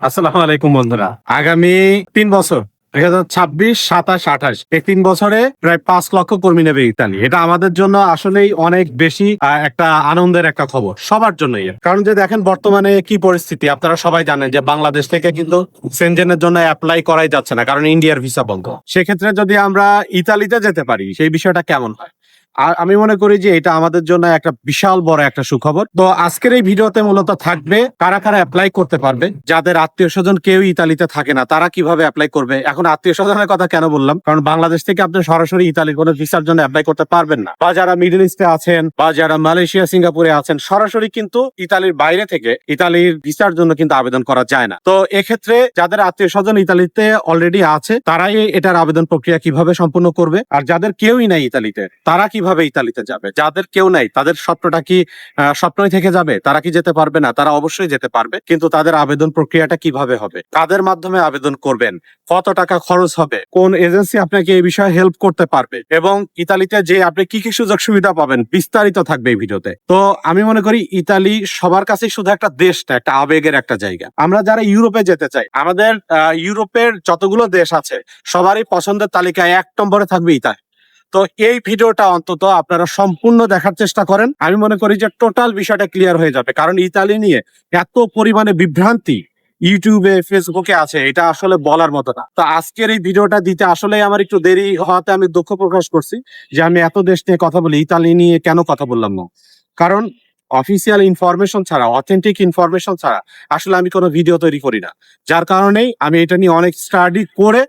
আসসালামু আলাইকুম, বন্ধুরা। আগামী তিন বছর, দুই হাজার ছাব্বিশ, সাতাশ, আঠাশ, এই তিন বছরে প্রায় পাঁচ লক্ষ কর্মী নেবে ইতালি। এটা আমাদের জন্য আসলেই অনেক বেশি একটা আনন্দের একটা খবর, সবার জন্যই। কারণ যে দেখেন বর্তমানে কি পরিস্থিতি, আপনারা সবাই জানেন যে বাংলাদেশ থেকে কিন্তু সেনজেনের জন্য অ্যাপ্লাই করাই যাচ্ছে না, কারণ ইন্ডিয়ার ভিসা বন্ধ। সেক্ষেত্রে যদি আমরা ইতালিতে যেতে পারি, সেই বিষয়টা কেমন হয়? আর আমি মনে করি যে এটা আমাদের জন্য একটা বিশাল বড় একটা সুখবর। তো আজকের এই ভিডিওতে মূলত থাকবে কারা কারা অ্যাপ্লাই করতে পারবে। যাদের আত্মীয় স্বজন কেউ ইতালিতে থাকে না, তারা কীভাবে অ্যাপ্লাই করবে? এখন আত্মীয় স্বজনের কথা কেন বললাম? কারণ বাংলাদেশ থেকে আপনি সরাসরি ইতালির কোনো ভিসার জন্য অ্যাপ্লাই করতে পারবেন না। বা যারা মিডল ইস্টে আছেন, বা যারা মালয়েশিয়া, সিঙ্গাপুরে আছেন, সরাসরি কিন্তু ইতালির বাইরে থেকে ইতালির ভিসার জন্য কিন্তু আবেদন করা যায় না। তো এক্ষেত্রে যাদের আত্মীয় স্বজন ইতালিতে অলরেডি আছে, তারাই এটার আবেদন প্রক্রিয়া কীভাবে সম্পূর্ণ করবে? আর যাদের কেউই নাই ইতালিতে, তারা কীভাবে ইতালিতে যাবে? যাদের কেউ নাই, তাদের স্বপ্নটা কি স্বপ্নই থেকে যাবে? তারা কি যেতে পারবে? না, তারা অবশ্যই যেতে পারবে। কিন্তু তাদের আবেদন প্রক্রিয়াটা কীভাবে হবে? কাদের মাধ্যমে আবেদন করবেন? কত টাকা খরচ হবে? কোন এজেন্সি আপনাকে এই বিষয়ে হেল্প করতে পারবে? এবং ইতালিতে যে আপনি কি কি সুযোগ সুবিধা পাবেন? বিস্তারিত থাকবে এই ভিডিওতে। তো আমি মনে করি ইতালি সবার কাছে শুধু একটা দেশ না একটা আবেগের একটা জায়গা। আমরা যারা ইউরোপে যেতে চাই, আমাদের ইউরোপের যতগুলো দেশ আছে, সবারই পছন্দের তালিকায় এক নম্বরে থাকবে ইতালি। তো এই ভিডিওটা অন্তত আপনারা সম্পূর্ণ দেখার চেষ্টা করেন। আমি মনে করি যে টোটাল বিষয়টা ক্লিয়ার হয়ে যাবে। কারণ ইতালি নিয়ে এত পরিমাণে বিভ্রান্তি ইউটিউবে, ফেসবুকে আছে, এটা আসলে বলার মতো না। তো আজকের এই ভিডিওটা দিতে আসলে আমার একটু দেরি হওয়াতে আমি দুঃখ প্রকাশ করছি যে আমি এত দেশ নিয়ে কথা বলি, ইতালি নিয়ে কেন কথা বললাম না? কারণ অফিসিয়াল ইনফরমেশন ছাড়া অথেন্টিক ইনফরমেশন ছাড়া আসলে আমি কোনো ভিডিও তৈরি করি না। যার কারণেই আমি এটা নিয়ে অনেক স্টাডি করে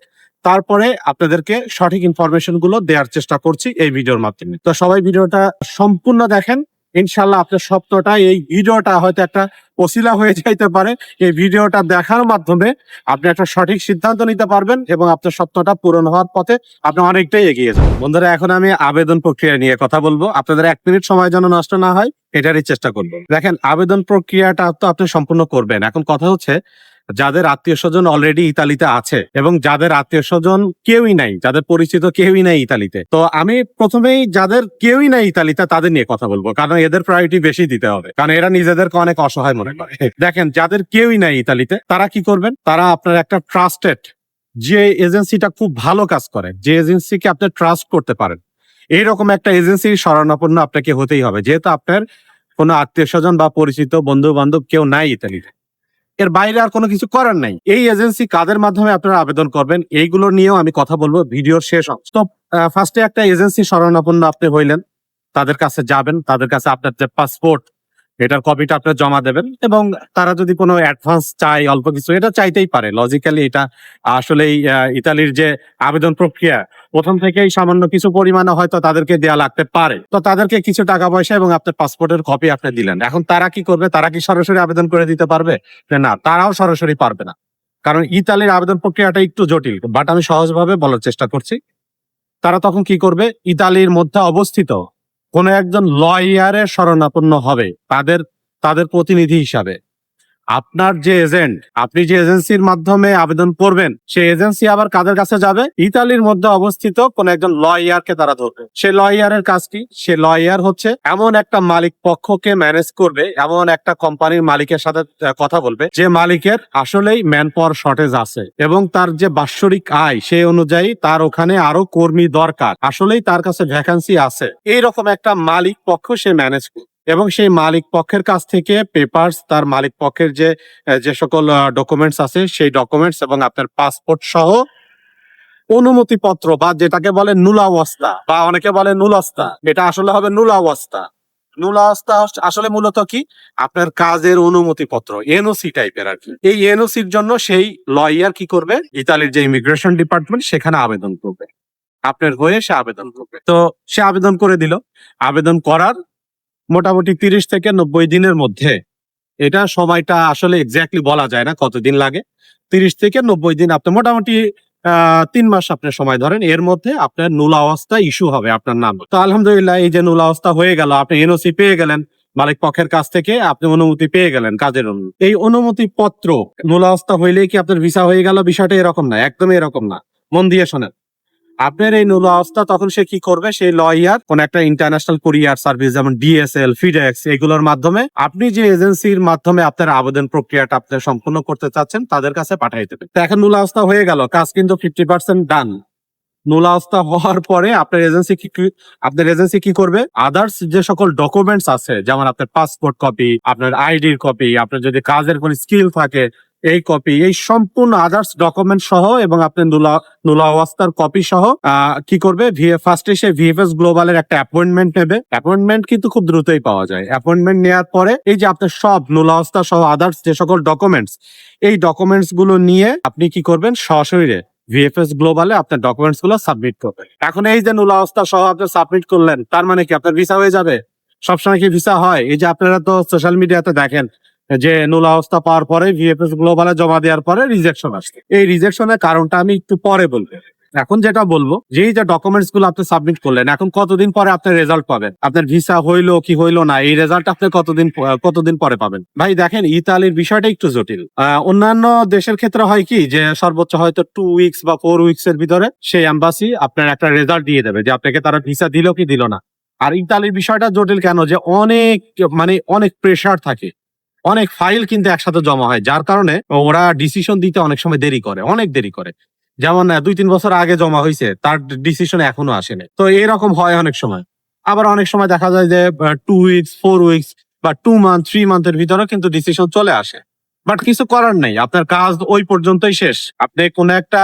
তারপরে আপনাদেরকে সঠিক ইনফরমেশনগুলো দেওয়ার চেষ্টা করছি এই ভিডিওর মাধ্যমে। তো সবাই ভিডিওটা সম্পূর্ণ দেখেন। ইনশাল্লাহ আপনার স্বপ্নটা, এই ভিডিওটা হয়তো একটা ওসিলা হয়ে যাইতে পারে। এই ভিডিওটা দেখার মাধ্যমে আপনি একটা সঠিক সিদ্ধান্ত নিতে পারবেন এবং আপনার স্বপ্নটা পূরণ হওয়ার পথে আপনি অনেকটাই এগিয়ে যাবেন। বন্ধুরা, এখন আমি আবেদন প্রক্রিয়া নিয়ে কথা বলব। আপনাদের এক মিনিট সময় যেন নষ্ট না হয়, এটারই চেষ্টা করব। দেখেন, আবেদন প্রক্রিয়াটা তো আপনি সম্পূর্ণ করবেন। এখন কথা হচ্ছে যাদের আত্মীয় স্বজন অলরেডি ইতালিতে আছে এবং যাদের আত্মীয় স্বজন কেউই নাই, যাদের পরিচিত কেউই নাই ইতালিতে। তো আমি প্রথমেই যাদের কেউই নাই ইতালিতে, তাদের নিয়ে কথা বলব, কারণ এদের প্রায়োরিটি বেশি দিতে হবে। কারণ এরা নিজেদেরকে অনেক অসহায় মনে করে। দেখেন, যাদের কেউই নাই ইতালিতে, তারা কি করবেন? তারা আপনার একটা ট্রাস্টেড যে এজেন্সিটা খুব ভালো কাজ করে, যে এজেন্সিকে আপনি ট্রাস্ট করতে পারেন। এইরকম একটা এজেন্সির শরণাপন্ন আপনাকে হতেই হবে, যেহেতু আপনার কোনো আত্মীয় স্বজন বা পরিচিত বন্ধু বান্ধব কেউ নাই ইতালিতে। এর বাইরে আর কোনো কিছু করার নাই। এই এজেন্সি কাদের মাধ্যমে আপনারা আবেদন করবেন এইগুলো নিয়েও আমি কথা বলব ভিডিওর শেষ অংশ। তো ফার্স্টে একটা এজেন্সি শরণাপন্ন আপনি হইলেন তাদের কাছে যাবেন তাদের কাছে আপনার যে পাসপোর্ট এটার কপিটা আপনি জমা দেবেন এবং তারা যদি কোনো অ্যাডভান্স চাই অল্প কিছু এটা চাইতেই পারে। লজিক্যালি এটা আসলেই আহ, ইতালির যে আবেদন প্রক্রিয়া প্রথম থেকেই সামান্য কিছু পরিমাণে হয়তো তাদেরকে দেয়া লাগতে পারে। তো তাদেরকে কিছু টাকা পয়সা এবং আপনার পাসপোর্টের কপি আপনি দিলেন। এখন তারা কি করবে? তারা কি সরাসরি আবেদন করে দিতে পারবে? না তারাও সরাসরি পারবে না। কারণ ইতালির আবেদন প্রক্রিয়াটা একটু জটিল বাট আমি সহজভাবে বলার চেষ্টা করছি। তারা তখন কি করবে? ইতালির মধ্যে অবস্থিত কোনো একজন লয়ারের শরণাপন্ন হবে, তাদের তাদের প্রতিনিধি হিসাবে। আপনার যে এজেন্ট, আপনি যে এজেন্সির মাধ্যমে আবেদন করবেন, সেই এজেন্সি আবার কাদের কাছে যাবে? ইতালির মধ্যে অবস্থিত কোন একজন লয়ারকে তারা ধরবে। সে লয়ারের কাজ কি? সে লয়ার হচ্ছে এমন একটা মালিক পক্ষকে ম্যানেজ করবে, এমন একটা কোম্পানির মালিকের সাথে কথা বলবে, যে মালিকের আসলেই ম্যান পাওয়ার শর্টেজ আছে এবং তার যে বাৎসরিক আয় সেই অনুযায়ী তার ওখানে আরও কর্মী দরকার। আসলেই তার কাছে ভ্যাকান্সি আছে। এইরকম একটা মালিক পক্ষ সে ম্যানেজ করবে। এবং সেই মালিক পক্ষের কাছ থেকে পেপারস তার মালিক পক্ষের যে যে সকল ডকুমেন্টস আছে, সেই ডকুমেন্টস এবং আপনার পাসপোর্ট সহ অনুমতিপত্র বা যেটাকে বলে নুলাবস্থা বা অনেকে বলে নুলস্তা। এটা আসলে হবে নুলাবস্থা নুলাবস্থা আসলে মূলত কি? আপনার কাজের অনুমতিপত্র এনওসি টাইপের আর কি। এই এনওসির জন্য সেই লয়ার কি করবে? ইতালির যে ইমিগ্রেশন ডিপার্টমেন্ট সেখানে আবেদন করবে। আপনার হয়ে সে আবেদন করবে। তো সে আবেদন করে দিল। আবেদন করার মোটামুটি তিরিশ থেকে নব্বই দিনের মধ্যে। এটা সময়টা আসলে এক্স্যাক্টলি বলা যায় না কতদিন লাগে। তিরিশ থেকে নব্বই দিন আপনি মোটামুটি তিন মাস আপনি সময় ধরেন। এর মধ্যে আপনার নুল অবস্থা ইস্যু হবে আপনার নাম। তো আলহামদুলিল্লাহ এই যে নুল অবস্থা হয়ে গেল, আপনি এনওসি পেয়ে গেলেন, মালিক পক্ষের কাছ থেকে আপনি অনুমতি পেয়ে গেলেন কাজের অনুমতি এই অনুমতি পত্র নুল অবস্থা হইলেই কি আপনার ভিসা হয়ে গেল? বিষয়টা এরকম না, একদমই এরকম না। মন দিয়ে শোনেন। আপনার এই নুলো অবস্থা তখন সে কি করবে? সেই লয়ার, কোন একটা ইন্টারন্যাশনাল কুরিয়ার সার্ভিস যেমন ডিএসএল ফিডেক্স এগুলোর মাধ্যমে আপনি যে এজেন্সির মাধ্যমে আপনার আবেদন প্রক্রিয়াটা আপনি সম্পূর্ণ করতে চাচ্ছেন, তাদের কাছে পাঠিয়ে দেবে তো এখন নুলো অবস্থা হয়ে গেল, কাজ কিন্তু ফিফটি পার্সেন্ট ডান নুলা হওয়ার পরে আপনার এজেন্সি কি- আপনার এজেন্সি কি করবে? আদার্স যে সকল ডকুমেন্টস আছে, যেমন আপনার পাসপোর্ট কপি আপনার আইডির কপি আপনার যদি কাজের কোনো স্কিল থাকে এই কপি এই সম্পূর্ণ আদার্স ডকুমেন্ট সহ এবং আপনার নুলা অবস্থার কপি সহ কি করবে? ফার্স্টে সে ভিএফএস গ্লোবালের একটা অ্যাপয়েন্টমেন্ট নেবে। অ্যাপয়েন্টমেন্ট কিন্তু খুব দ্রুতই পাওয়া যায়। অ্যাপয়েন্টমেন্ট নেওয়ার পরে এই যে আপনার সব নুলা অবস্থা সহ আদার্স যে সকল ডকুমেন্টস এই ডকুমেন্টসগুলো নিয়ে আপনি কি করবেন? সশরীরে ভিএফএস গ্লোবালে আপনার ডকুমেন্টসগুলো সাবমিট করবেন এখন এই যে নুলা অবস্থা সহ আপনি সাবমিট করলেন, তার মানে কি আপনার ভিসা হয়ে যাবে? সবসময় কি ভিসা হয়? এই যে আপনারা তো সোশ্যাল মিডিয়াতে দেখেন যে নুলা অবস্থা পাওয়ার পরে ভিএফএস গ্লোবালে জমা দেওয়ার পরে রিজেকশন আসছে। এই রিজেকশনের কারণটা আমি একটু পরে বলব। এখন যেটা বলব যে যে ডকুমেন্টসগুলো আপনি সাবমিট করলেন, এখন কতদিন পরে আপনার রেজাল্ট পাবেন? আপনার ভিসা হইল কি হইল না, এই রেজাল্ট আপনি কতদিন কতদিন পরে পাবেন? ভাই, দেখেন, ইতালির বিষয়টা একটু জটিল। অন্যান্য দেশের ক্ষেত্রে হয় কি, যে সর্বোচ্চ হয়তো টু উইকস বা ফোর উইকস এর ভিতরে সেই এম্বাসি আপনার একটা রেজাল্ট দিয়ে দেবে, যে আপনাকে তারা ভিসা দিল কি দিল না। আর ইতালির বিষয়টা জটিল কেন? যে অনেক মানে অনেক প্রেসার থাকে। অনেক ফাইল কিন্তু একসাথে জমা হয়, যার কারণে ওরা ডিসিশন দিতে অনেক সময় দেরি করে, অনেক দেরি করে। যেমন দুই তিন বছর আগে জমা হয়েছে, তার ডিসিশন এখনও আসেনি। তো এরকম হয় অনেক সময়। আবার অনেক সময় দেখা যায় যে টু উইকস ফোর উইকস বা টু মান্থ থ্রি মান্থের ভিতরে কিন্তু ডিসিশন চলে আসে। বাট কিছু করার নেই। আপনার কাজ ওই পর্যন্তই শেষ। আপনি কোন একটা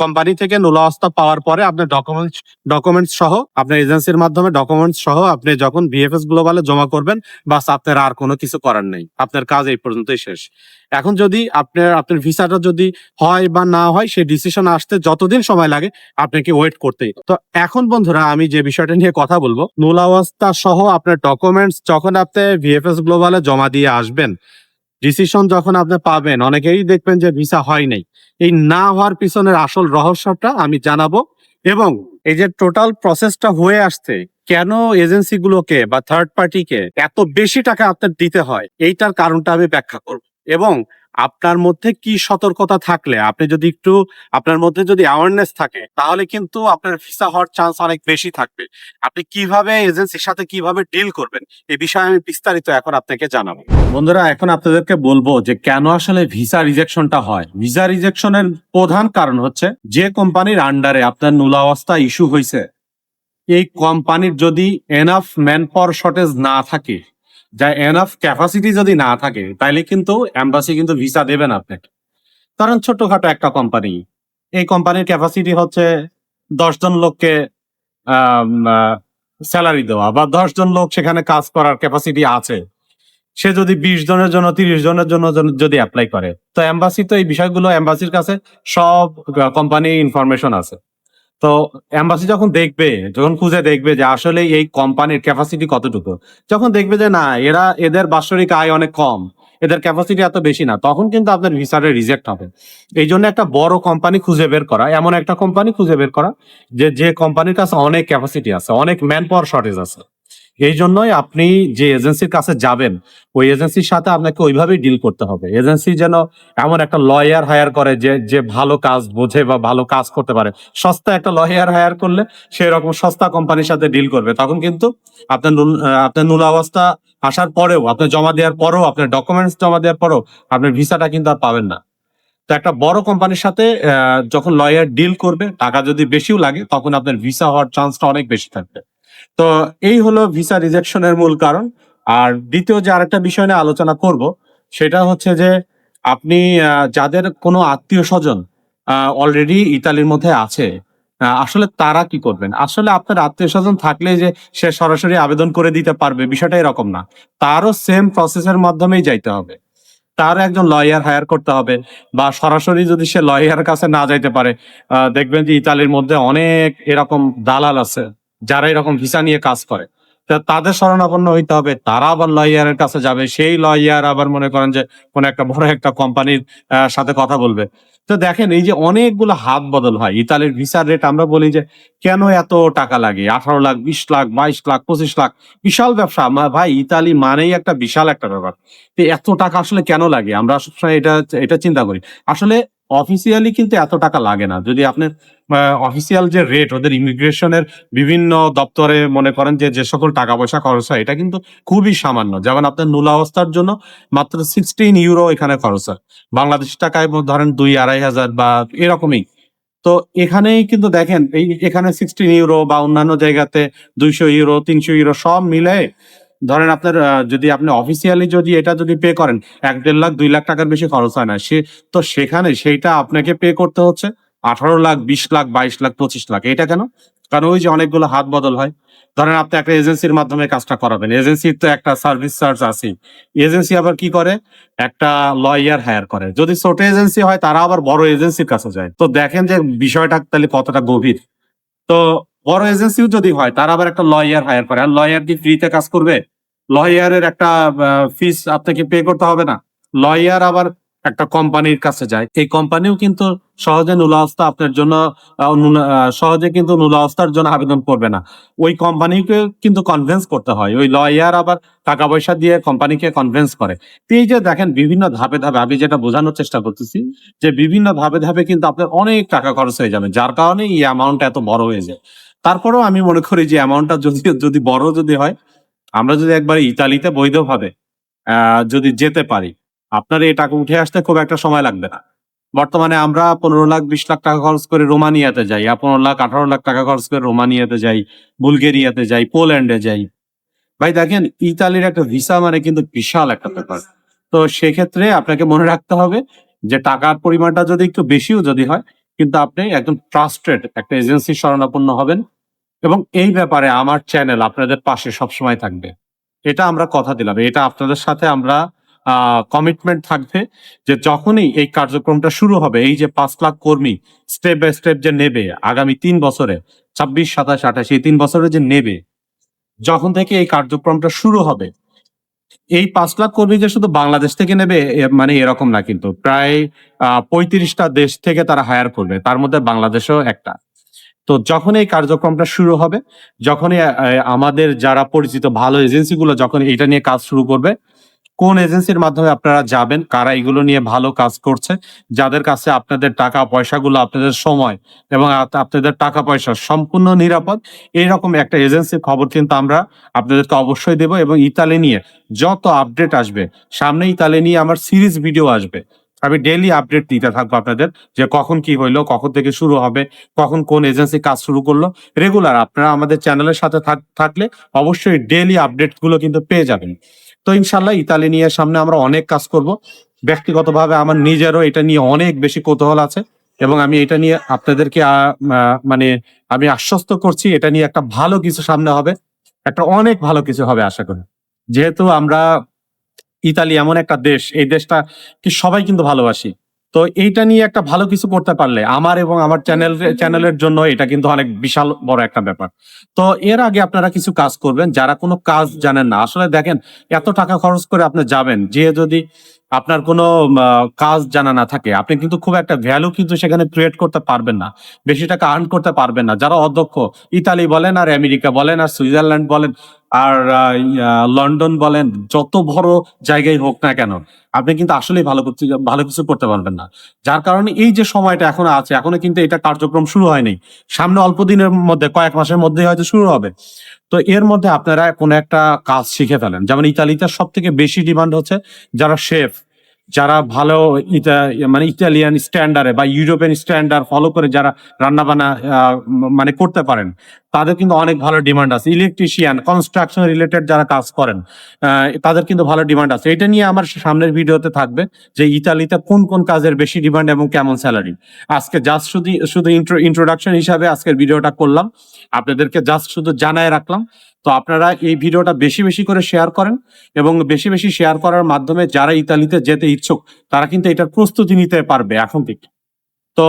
কোম্পানি থেকে নুলাস্তা পাওয়ার পরে আপনার ডকুমেন্টস ডকুমেন্টস সহ, আপনার এজেন্সির মাধ্যমে ডকুমেন্টস সহ আপনি যখন বিএফএস গ্লোবালে জমা করবেন, বাস আপনার আর কোনো কিছু করার নেই। আপনার কাজ এই পর্যন্তই শেষ। এখন যদি আপনার আপনার ভিসাটা যদি হয় বা না হয়, সেই ডিসিশন আসতে যতদিন সময় লাগে, আপনাকে ওয়েট করতেই। তো এখন বন্ধুরা, আমি যে বিষয়টা নিয়ে কথা বলব মূলাবস্থা সহ আপনার ডকুমেন্টস যখন আপনি ভিএফএস গ্লোবালে জমা দিয়ে আসবেন ডিসিশন যখন আপনি পাবেন, অনেকেই দেখবেন যে ভিসা হয় নাই। এই না হওয়ার পিছনের আসল রহস্যটা আমি জানাব এবং এই যে টোটাল প্রসেসটা হয়ে আসছে, কেন এজেন্সিগুলোকে বা থার্ড পার্টিকে এত বেশি টাকা আপনার দিতে হয়, এইটার কারণটা আমি ব্যাখ্যা করব। এবং আপনার মধ্যে কি সতর্কতা থাকলে? আপনি যদি একটু আপনার মধ্যে যদি অ্যাওয়ারনেস থাকে, তাহলে কিন্তু আপনার ভিসা হওয়ার চান্স অনেক বেশি থাকবে। আপনি কীভাবে এজেন্সির সাথে কীভাবে ডিল করবেন এই বিষয়ে আমি বিস্তারিত এখন আপনাকে জানাব। বন্ধুরা, এখন আপনাদেরকে বলব যে কেন আসলে ভিসা রিজেকশনটা হয়? ভিসা রিজেকশনের প্রধান কারণ হচ্ছে, যে কোম্পানির আন্ডারে আপনার নুলাবস্থা ইস্যু হয়েছে এই কোম্পানির যদি এনাফ ম্যান পাওয়ার শর্টেজ না থাকে যা এনাফ ক্যাপাসিটি যদি না থাকে, তাইলে কিন্তু এম্বাসি কিন্তু ভিসা দেবেন আপনাকে। কারণ ছোটখাটো একটা কোম্পানি এই কোম্পানির ক্যাপাসিটি হচ্ছে দশ জন লোককে স্যালারি দেওয়া বা দশ জন লোক সেখানে কাজ করার ক্যাপাসিটি আছে। সে যদি বিশ জনের জন্য, তিরিশ জনের জন্য যদি অ্যাপ্লাই করে। তো এম্বাসি তো এই বিষয়গুলো এম্বাসির কাছে সব কোম্পানি ইনফরমেশন আছে। তো এম্বাসি যখন দেখবে, যখন খুঁজে দেখবে যে আসলে এই কোম্পানির ক্যাপাসিটি কতটুকু, যখন দেখবে যে না, এরা, এদের বাৎসরিক আয় অনেক কম, এদের ক্যাপাসিটি এত বেশি না, তখন কিন্তু আপনার ভিসাটা রিজেক্ট হবে। এই জন্য একটা বড় কোম্পানি খুঁজে বের করা, এমন একটা কোম্পানি খুঁজে বের করা, যে যে কোম্পানির কাছে অনেক ক্যাপাসিটি আছে, অনেক ম্যান পাওয়ার শর্টেজ আছে। এই জন্যই আপনি যে এজেন্সির কাছে যাবেন, ওই এজেন্সির সাথে আপনাকে ওইভাবেই ডিল করতে হবে। এজেন্সি যেন এমন একটা লয়ার হায়ার করে যে যে ভালো কাজ বোঝে বা ভালো কাজ করতে পারে। সস্তা একটা লয়ার হায়ার করলে সেই রকম সস্তা কোম্পানির সাথে ডিল করবে। তখন কিন্তু আপনার আপনার নুল অবস্থা আসার পরেও, আপনার জমা দেওয়ার পরেও, আপনার ডকুমেন্টস জমা দেওয়ার পরেও আপনার ভিসাটা কিন্তু আর পাবেন না। তো একটা বড় কোম্পানির সাথে যখন লয়ার ডিল করবে, টাকা যদি বেশিও লাগে, তখন আপনার ভিসা হওয়ার চান্সটা অনেক বেশি থাকবে। তো এই হলো ভিসা রিজেকশনের মূল কারণ। আর দ্বিতীয় যে আরেকটা বিষয় নিয়ে আলোচনা করব, সেটা হচ্ছে যে আপনি যাদের কোনো আত্মীয় স্বজন অলরেডি ইতালির মধ্যে আছে আসলে তারা কি করবেন? আসলে আপনার আত্মীয় স্বজন থাকলে যে সে সরাসরি আবেদন করে দিতে পারবে, বিষয়টা এরকম না। তারও সেম প্রসেসের মাধ্যমেই যাইতে হবে। তার একজন লয়ার হায়ার করতে হবে, বা সরাসরি যদি সে লয়ার কাছে না যাইতে পারে দেখবেন যে ইতালির মধ্যে অনেক এরকম দালাল আছে। যারা এরকম ভিসা নিয়ে কাজ করে তাদের শরণাপন্ন হইতে হবে। তারা আবার লয়ারের কাছে যাবে। সেই লয়ার আবার মনে করেন যে কোন একটা বড় একটা কোম্পানির সাথে কথা বলবে। তো দেখেন এই যে অনেকগুলো হাত বদল হয়। ইতালির ভিসার রেট আমরা বলি যে, কেন এত টাকা লাগে? আঠারো লাখ, বিশ লাখ, বাইশ লাখ, পঁচিশ লাখ। বিশাল ব্যবসা। ভাই, ইতালি মানেই একটা বিশাল একটা ব্যাপার। তো এত টাকা আসলে কেন লাগে? আমরা সবসময় এটা এটা চিন্তা করি। আসলে অফিসিয়ালি কিন্তু এত টাকা লাগে না। যদি আপনার অফিসিয়াল যে রেট ওদের ইমিগ্রেশনের বিভিন্ন দপ্তরে মনে করেন যে যে সকল টাকা পয়সা খরচ হয়, এটা কিন্তু খুবই সামান্য। যেমন আপনার নুলা অবস্থার জন্য মাত্র সিক্সটিন ইউরো এখানে খরচ হয়। বাংলাদেশ টাকায় ধরেন দুই আড়াই হাজার বা এরকমই। তো এখানেই কিন্তু দেখেন, এই এখানে সিক্সটিন ইউরো বা অন্যান্য জায়গাতে দুইশো ইউরো তিনশো ইউরো সব মিলে ধরেন আপনার যদি আপনি অফিসিয়ালি যদি এটা যদি পে করেন, এক দেড় লাখ, দুই লাখ টাকার বেশি খরচ হয় না। সে, তো সেখানে সেইটা আপনাকে পে করতে হচ্ছে। আঠারো লাখ, বিশ লাখ, বাইশ লাখ, পঁচিশ লাখ, এটা কেন? কারণ ওই যে অনেকগুলো হাত বদল হয়। ধরেন আপনি একটা এজেন্সির মাধ্যমে কাজটা করাবেন। এজেন্সির তো একটা সার্ভিস চার্জ আছে এজেন্সি আবার কি করে? একটা লয়ার হায়ার করে। যদি ছোট এজেন্সি হয়, তারা আবার বড় এজেন্সির কাছে যায়। তো দেখেন যে বিষয়টা তাহলে কতটা গভীর। তো বড় এজেন্সিও যদি হয়, তারা আবার একটা লয়ার হায়ার করে। আর লয়ার কি ফ্রিতে কাজ করবে? লয়ারের একটা ফিস আপনাকে পে করতে হবে না। লয়ার আবার একটা কোম্পানির কাছে যায়। এই কোম্পানিও কিন্তু সহজে নুলাস্তা আপনার জন্য সহজে কিন্তু নুলাস্তার জন্য আবেদন করবে না। ওই কোম্পানিকে কিন্তু কনভেন্স করতে হয়। ওই লয়ার আবার টাকা পয়সা দিয়ে কোম্পানিকে কনভেন্স করে। এই যে দেখেন, বিভিন্ন ধাপে ধাপে আমি যেটা বোঝানোর চেষ্টা করতেছি, যে বিভিন্ন ধাপে ধাপে কিন্তু আপনার অনেক টাকা খরচ হয়ে যাবে। যার কারণে এই অ্যামাউন্ট এত বড় হয়ে যায়। তারপরেও আমি মনে করি যে অ্যামাউন্টটা যদি যদি বড় যদি হয়, আমরা যদি একবার ইতালিতে বৈধভাবে যদি যেতে পারি, আপনার এই টাকা উঠে আসতে খুব একটা সময় লাগবে না। বর্তমানে আমরা পনেরো লাখ, বিশ লাখ টাকা খরচ করে রোমানিয়াতে যাই পনেরো লাখ, আঠারো লাখ টাকা খরচ করে রোমানিয়াতে যাই, বুলগেরিয়াতে যাই, পোল্যান্ডে যাই। ভাই, দেখেন, ইতালির একটা ভিসা মানে কিন্তু বিশাল একটা ব্যাপার। তো সেক্ষেত্রে আপনাকে মনে রাখতে হবে যে টাকার পরিমাণটা যদি একটু বেশিও যদি হয়, কিন্তু আপনি একদম ট্রাস্টেড একটা এজেন্সি শরণাপন্ন হবেন। এবং এই ব্যাপারে আমার চ্যানেল আপনাদের পাশে সবসময় থাকবে। এটা আমরা কথা দিলাম। এটা আপনাদের সাথে আমরা কমিটমেন্ট থাকবে যে যখনই এই কার্যক্রমটা শুরু হবে এই যে পাঁচ লাখ কর্মী স্টেপ বাই স্টেপ যে নেবে আগামী তিন বছরে ছাব্বিশ সাতাশ আঠাশ এই তিন বছরে যে নেবে যখন থেকে এই কার্যক্রমটা শুরু হবে এই পাঁচ লাখ কর্মী যে শুধু বাংলাদেশ থেকে নেবে মানে এরকম না কিন্তু। প্রায় আহ, পঁয়ত্রিশটা দেশ থেকে তারা হায়ার করবে। তার মধ্যে বাংলাদেশও একটা। তো যখন এই কার্যক্রমটা শুরু হবে, যখনই আমাদের যারা পরিচিত ভালো এজেন্সিগুলো যখন এটা নিয়ে কাজ শুরু করবে, কোন এজেন্সির মাধ্যমে আপনারা যাবেন, কারা এগুলো নিয়ে ভালো কাজ করছে, যাদের কাছে আপনাদের টাকা, পয়সাগুলো, আপনাদের সময় এবং আপনাদের টাকা, পয়সা সম্পূর্ণ নিরাপদ, এইরকম একটা এজেন্সির খবর কিন্তু আমরা আপনাদেরকে অবশ্যই দেব এবং ইতালি নিয়ে যত আপডেট আসবে, সামনে ইতালি নিয়ে আমার সিরিজ ভিডিও আসবে আমি ডেইলি আপডেট দিতে থাকব আপনাদের যে কখন কি হইল, কখন থেকে শুরু হবে, কখন কোন এজেন্সি কাজ শুরু করল। রেগুলার আপনারা আমাদের চ্যানেলের সাথে থাক- থাকলে অবশ্যই ডেইলি আপডেটগুলো কিন্তু পেয়ে যাবেন। তো ইনশাল্লাহ ইতালি নিয়ে সামনে আমরা অনেক কাজ করব। ব্যক্তিগতভাবে আমার নিজেরও এটা নিয়ে অনেক বেশি কৌতূহল আছে এবং আমি এটা নিয়ে আপনাদেরকে মানে আমি আশ্বস্ত করছি এটা নিয়ে একটা ভালো কিছু সামনে হবে। একটা অনেক ভালো কিছু হবে আশা করি। যেহেতু আমরা ইতালি এমন একটা দেশ, এই দেশটা কি সবাই কিন্তু ভালোবাসি। তো এইটা নিয়ে একটা ভালো কিছু করতে পারলে আমার এবং আমার চ্যানেল চ্যানেলের জন্য এটা কিন্তু অনেক বিশাল বড় একটা ব্যাপার। তো এর আগে আপনারা কিছু কাজ করবেন, যারা কোনো কাজ জানেন না, আসলে দেখেন এত টাকা খরচ করে আপনি যাবেন, যে যদি আপনার কোনো কাজ জানা না থাকে। আপনি কিন্তু খুব একটা ভ্যালু কিন্তু সেখানে ক্রিয়েট করতে পারবেন না। বেশি টাকা আর্ন করতে পারবেন না। যারা অধ্যক্ষ, ইতালি বলেন আর আমেরিকা বলেন আর সুইজারল্যান্ড বলেন আর লন্ডন বলেন, যত বড় জায়গায় হোক না কেন, আপনি কিন্তু আসলেই ভালো করতে ভালো কিছু করতে পারবেন না। যার কারণে এই যে সময়টা এখনও আছে, এখনও কিন্তু এটা কার্যক্রম শুরু হয়নি। সামনে অল্প দিনের মধ্যে, কয়েক মাসের মধ্যে হয়তো শুরু হবে। তো এর মধ্যে আপনারা কোনো একটা কাজ শিখে ফেলেন। যেমন ইতালিতে সব থেকে বেশি ডিমান্ড হচ্ছে যারা শেফ যারা ভালো মানে ইটালিয়ান স্ট্যান্ডার্ডে বা ইউরোপিয়ান স্ট্যান্ডার্ড ফলো করে যারা রান্না বান্না মানে করতে পারেন। তাদের কিন্তু অনেক ভালো ডিমান্ড আছে। ইলেকট্রিশিয়ান কনস্ট্রাকশন রিলেটেড যারা কাজ করেন তাদের কিন্তু ভালো ডিমান্ড আছে। এটা নিয়ে আমার সামনের ভিডিওতে থাকবে যে ইতালিতে কোন কোন কাজের বেশি ডিমান্ড এবং কেমন স্যালারি আজকে জাস্ট শুধু শুধু ইন্ট্রোডাকশন হিসাবে আজকের ভিডিওটা করলাম। আপনাদেরকে জাস্ট শুধু জানায় রাখলাম। তো আপনারা এই ভিডিওটা বেশি বেশি করে শেয়ার করেন এবং বেশি বেশি শেয়ার করার মাধ্যমে যারা ইতালিতে যেতে ইচ্ছুক, তারা কিন্তু এটার প্রস্তুতি নিতে পারবে এখন থেকে। তো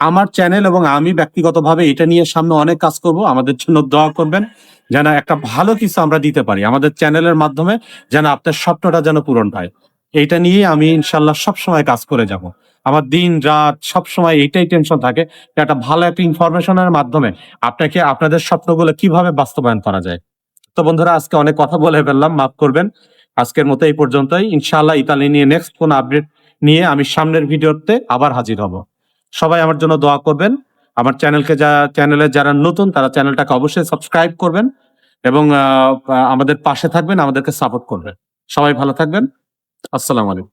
আমার চ্যানেল এবং আমি ব্যক্তিগতভাবে এটা নিয়ে সামনে অনেক কাজ করব। আমাদের জন্য দোয়া করবেন যেন একটা ভালো কিছু আমরা দিতে পারি আমাদের চ্যানেলের মাধ্যমে, যেন আপনার স্বপ্নটা যেন পূরণ হয় এইটা নিয়ে আমি ইনশাল্লাহ সব সময় কাজ করে যাব। আমার দিন, রাত সব সময় এইটাই টেনশন থাকে একটা ভালো একটা ইনফরমেশনের মাধ্যমে আপনাকে আপনাদের স্বপ্নগুলো কীভাবে বাস্তবায়ন করা যায়। তো বন্ধুরা, আজকে অনেক কথা বলে ফেললাম, মাফ করবেন। আজকের মতো এই পর্যন্তই। ইনশাআল্লাহ ইতালি নিয়ে নেক্সট কোন আপডেট নিয়ে আমি সামনের ভিডিওতে আবার হাজির হব। সবাই আমার জন্য দোয়া করবেন। আমার চ্যানেলকে যা, চ্যানেলে যারা নতুন, তারা চ্যানেলটাকে অবশ্যই সাবস্ক্রাইব করবেন এবং আমাদের পাশে থাকবেন, আমাদেরকে সাপোর্ট করবেন। সবাই ভালো থাকবেন। আসসালামু আলাইকুম।